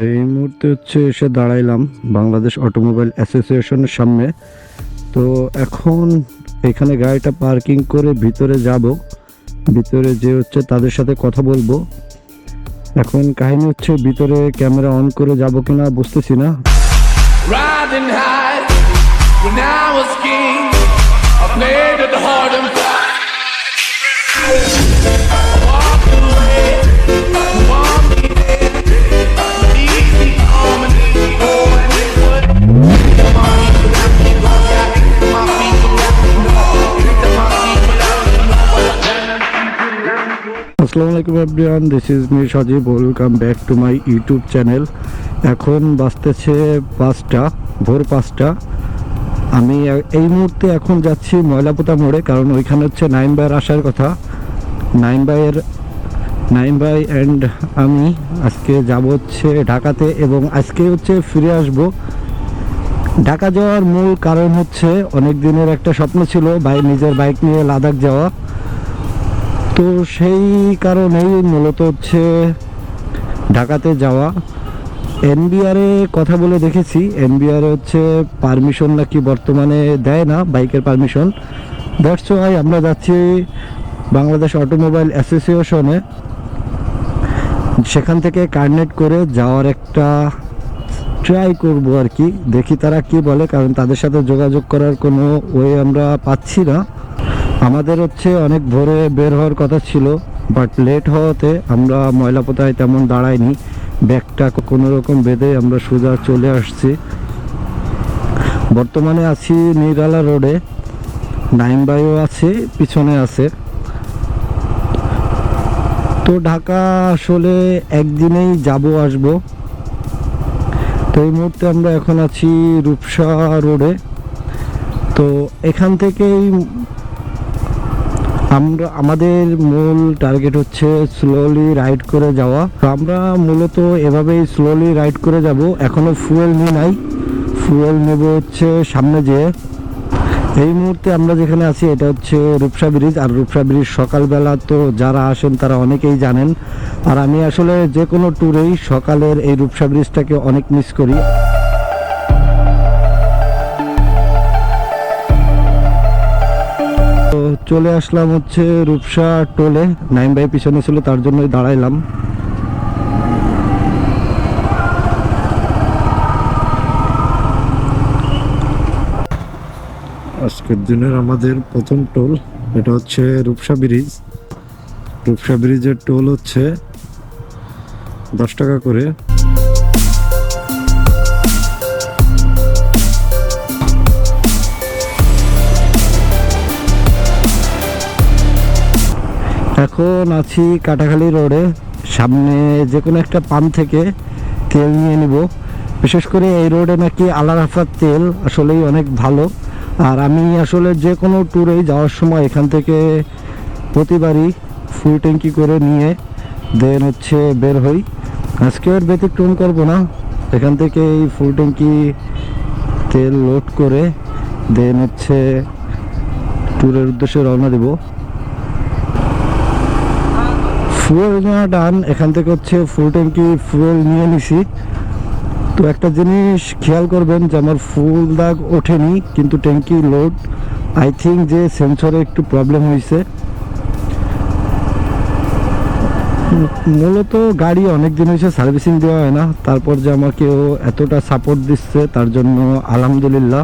এই মুহূর্তে হচ্ছে এসে দাঁড়াইলাম বাংলাদেশ অটোমোবাইল অ্যাসোসিয়েশনের সামনে তো এখন এখানে গাড়িটা পার্কিং করে ভিতরে যাব ভিতরে যে হচ্ছে তাদের সাথে কথা বলব এখন কাহিনী হচ্ছে ভিতরে ক্যামেরা অন করে যাব কিনা বুঝতেছি না Riding high, when I was king. I played. আসসালামু আলাইকুম everyone this is me Sajib. Welcome back to my YouTube channel এখন বাজতেছে পাঁচটা, ভোর পাঁচটা। আমি এই মুহূর্তে এখন যাচ্ছি ময়লাপোতা মোড়ে, কারণ ওইখানে হচ্ছে নাইম ভাইয়ের আসার কথা। নাইম ভাইয়ের নাইম ভাই অ্যান্ড আমি আজকে যাব হচ্ছে ঢাকাতে এবং আজকে হচ্ছে ফিরে আসব। ঢাকা যাওয়ার মূল কারণ হচ্ছে অনেক দিনের একটা স্বপ্ন ছিল, ভাই নিজের বাইক নিয়ে লাদাখ যাওয়া। তো সেই কারণেই মূলত হচ্ছে ঢাকাতে যাওয়া। এনবিআরে কথা বলে দেখেছি। এনবিআর হচ্ছে পারমিশন নাকি বর্তমানে দেয় না, বাইকের পারমিশন দ্যাটস ওয়াই আমরা যাচ্ছি বাংলাদেশ অটোমোবাইল অ্যাসোসিয়েশনে। সেখান থেকে কার্নেট করে যাওয়ার একটা ট্রাই করব আর কি। দেখি তারা কি বলে, কারণ তাদের সাথে যোগাযোগ করার কোনো ওয়ে আমরা পাচ্ছি না। আমাদের হচ্ছে অনেক ভোরে বের হওয়ার কথা ছিল বাট লেট হওয়াতে আমরা ময়লাপোতায় তেমন দাঁড়াইনি। ব্যাগটা কোনো রকম বেঁধে আমরা সোজা চলে আসছি। বর্তমানে আছি নিরালা রোডে নাইম বাইও আছে, পিছনে আছে। তো ঢাকা আসলে একদিনেই যাব, আসব। তো এই মুহূর্তে আমরা এখন আছি রূপসা রোডে। তো এখান থেকেই আমরা, আমাদের মূল টার্গেট হচ্ছে স্লোলি রাইড করে যাওয়া। তো আমরা মূলত এভাবেই স্লোলি রাইড করে যাব। এখনও ফুয়েল নিই নাই। ফুয়েল নেব হচ্ছে সামনে যেয়ে এই মুহূর্তে আমরা যেখানে আছি, এটা হচ্ছে রূপসা ব্রিজ আর রূপসা ব্রিজ সকালবেলা তো যারা আসেন, তারা অনেকেই জানেন। আর আমি আসলে যে কোনো ট্যুরেই সকালের এই রূপসা ব্রিজটাকে অনেক মিস করি। চলে আসলাম হচ্ছে রূপসা টোলে। নাইম ভাই পিছনে ছিল, তার জন্যই দাঁড়াইলাম। আজকের দিনের আমাদের প্রথম টোল, এটা হচ্ছে রূপসা ব্রিজ। রূপসা ব্রিজের টোল হচ্ছে দশ টাকা করে। এখন আছি কাটাখালি রোডে। সামনে যে কোনো একটা পাম্প থেকে তেল নিয়ে নিব। বিশেষ করে এই রোডে নাকি আলা রাফার তেল আসলেই অনেক ভালো। আর আমি আসলে যে কোনো ট্যুরেই যাওয়ার সময় এখান থেকে প্রতিবারই ফুল ট্যাঙ্কি করে নিয়ে দেন হচ্ছে বের হই। আজকে আর ব্যতিক্রম করব না। এখান থেকে এই ফুল ট্যাঙ্কি তেল লোড করে দেন হচ্ছে ট্যুরের উদ্দেশ্যে রওনা দেবো। ফুয়েল নেওয়া ডান এখান থেকে হচ্ছে ফুল ট্যাঙ্কি ফুয়েল নিয়ে নিছি। তো একটা জিনিস খেয়াল করবেন যে আমার ফুল দাগ ওঠেনি, কিন্তু ট্যাঙ্কি লোড আই থিঙ্ক যে সেন্সরে একটু প্রবলেম হয়েছে। মূলত গাড়ি অনেক দিন হয়েছে সার্ভিসিং দেওয়া হয় না, তারপর যে আমাকেও এতটা সাপোর্ট দিচ্ছে, তার জন্য আলহামদুলিল্লাহ।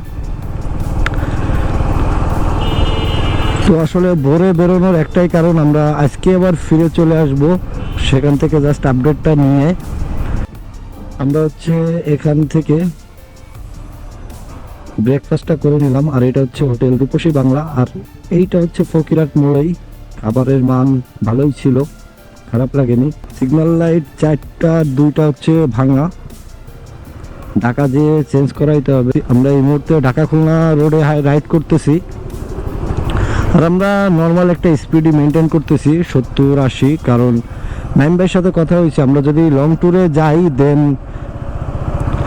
তো আসলে ভোরে বেরোনোর একটাই কারণ, আমরা আজকে আবার ফিরে চলে আসব সেখান থেকে জাস্ট আপডেটটা নিয়ে। আমরা হচ্ছে এখান থেকে ব্রেকফাস্টটা করে নিলাম, আর এটা হচ্ছে হোটেল রূপসী বাংলা, আর এইটা হচ্ছে ফকিরাট মোড়েই। খাবারের মান ভালোই ছিল, খারাপ লাগেনি। সিগন্যাল লাইট চারটা, দুইটা হচ্ছে ভাঙা। ঢাকা যেয়ে চেঞ্জ করাইতে হবে। আমরা এই মুহূর্তে ঢাকা খুলনা রোডে রাইড করতেছি। আর আমরা নর্মাল একটা স্পিডই মেনটেন করতেছি, সত্তর, আশি, কারণ নাইম ভাইয়ের সাথে কথা হয়েছে, আমরা যদি লং ট্যুরে যাই দেন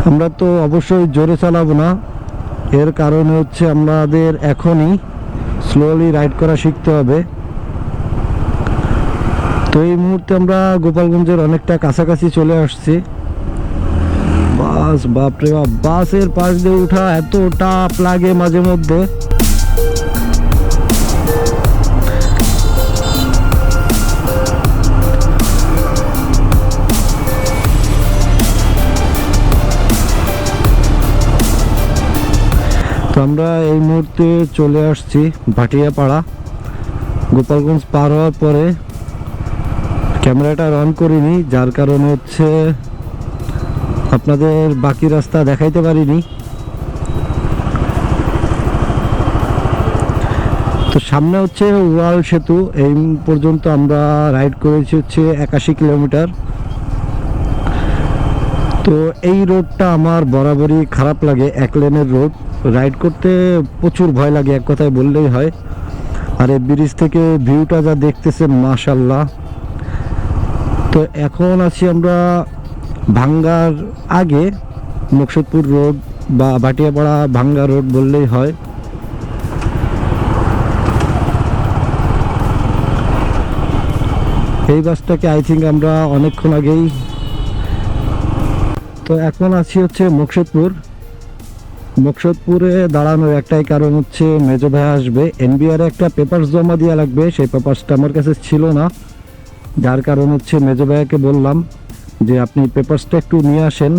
আমরা তো অবশ্যই জোরে চালাবো না। এর কারণে হচ্ছে আমাদের এখনই স্লোলি রাইড করা শিখতে হবে। তো এই মুহূর্তে আমরা গোপালগঞ্জের অনেকটা কাছাকাছি চলে আসছি। বাস, বাপরে বাপ, বাসের পাশ দিয়ে উঠা এত টাপ লাগে মাঝে মধ্যে। আমরা এই মুহূর্তে চলে আসছি ভাটিয়াপাড়া। গোপালগঞ্জ পার হওয়ার পরে ক্যামেরাটা রান করিনি, যার কারণে হচ্ছে আপনাদের বাকি রাস্তা দেখাইতে পারিনি। তো সামনে হচ্ছে উড়াল সেতু, এই পর্যন্ত আমরা রাইড করেছি হচ্ছে একাশি কিলোমিটার। তো এই রোডটা আমার বরাবরই খারাপ লাগে, এক লেনের রোড রাইড করতে প্রচুর ভয় লাগে, এক কথায় বললেই হয়। আর এই ব্রিজ থেকে ভিউটা যা দেখতেছে মাশাল্লাহ তো এখন আছি আমরা ভাঙ্গার আগে মুকসুদপুর রোড বা ভাটিয়াপাড়া ভাঙ্গা রোড বললেই হয়। এই বাসটাকে আই থিঙ্ক আমরা অনেকক্ষণ আগেই তো এখন আছি হচ্ছে মুকসুদপুর মুকসুদপুরে দাঁড়ানোর একটাই কারণ হচ্ছে মেজো ভাই আসবে। এনবিআর একটা পেপার জমা দেওয়া লাগবে, সেই পেপারসটা আমার কাছে ছিল না। যার কারণ হচ্ছে মেজো ভাইয়াকে বললাম যে, আপনি পেপারসটা একটু নিয়ে আসেন।